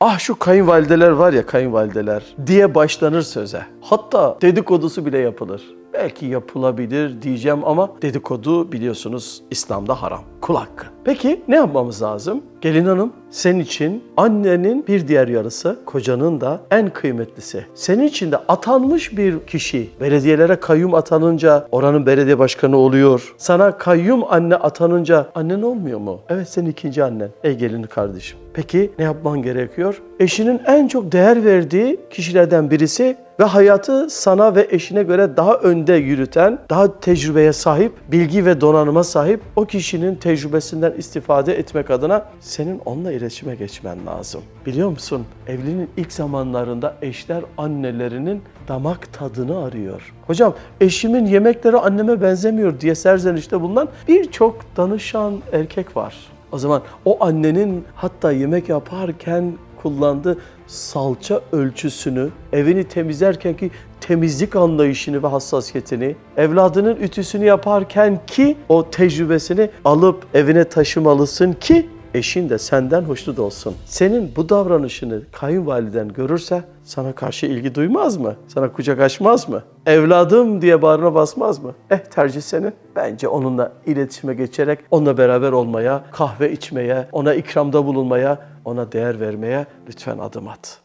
Ah şu kayınvalideler var ya kayınvalideler diye başlanır söze. Hatta dedikodusu bile yapılır. Belki yapılabilir diyeceğim ama dedikodu biliyorsunuz İslam'da haram. Kul hakkı. Peki ne yapmamız lazım? Gelin hanım senin için annenin bir diğer yarısı, kocanın da en kıymetlisi. Senin için de atanmış bir kişi. Belediyelere kayyum atanınca oranın belediye başkanı oluyor. Sana kayyum anne atanınca annen olmuyor mu? Evet senin ikinci annen. Ey gelin kardeşim. Peki ne yapman gerekiyor? Eşinin en çok değer verdiği kişilerden birisi ve hayatı sana ve eşine göre daha önde yürüten, daha tecrübeye sahip, bilgi ve donanıma sahip o kişinin tecrübesinden istifade etmek adına senin onunla iletişime geçmen lazım. Biliyor musun? Evliliğin ilk zamanlarında eşler annelerinin damak tadını arıyor. Hocam eşimin yemekleri anneme benzemiyor diye serzenişte bulunan birçok danışan erkek var. O zaman o annenin hatta yemek yaparken kullandığı salça ölçüsünü, evini temizlerken ki temizlik anlayışını ve hassasiyetini, evladının ütüsünü yaparken ki o tecrübesini alıp evine taşımalısın ki eşin de senden hoşnut olsun. Senin bu davranışını kayınvaliden görürse sana karşı ilgi duymaz mı? Sana kucak açmaz mı? Evladım diye bağrına basmaz mı? Eh tercih senin. Bence onunla iletişime geçerek onunla beraber olmaya, kahve içmeye, ona ikramda bulunmaya, ona değer vermeye lütfen adım at.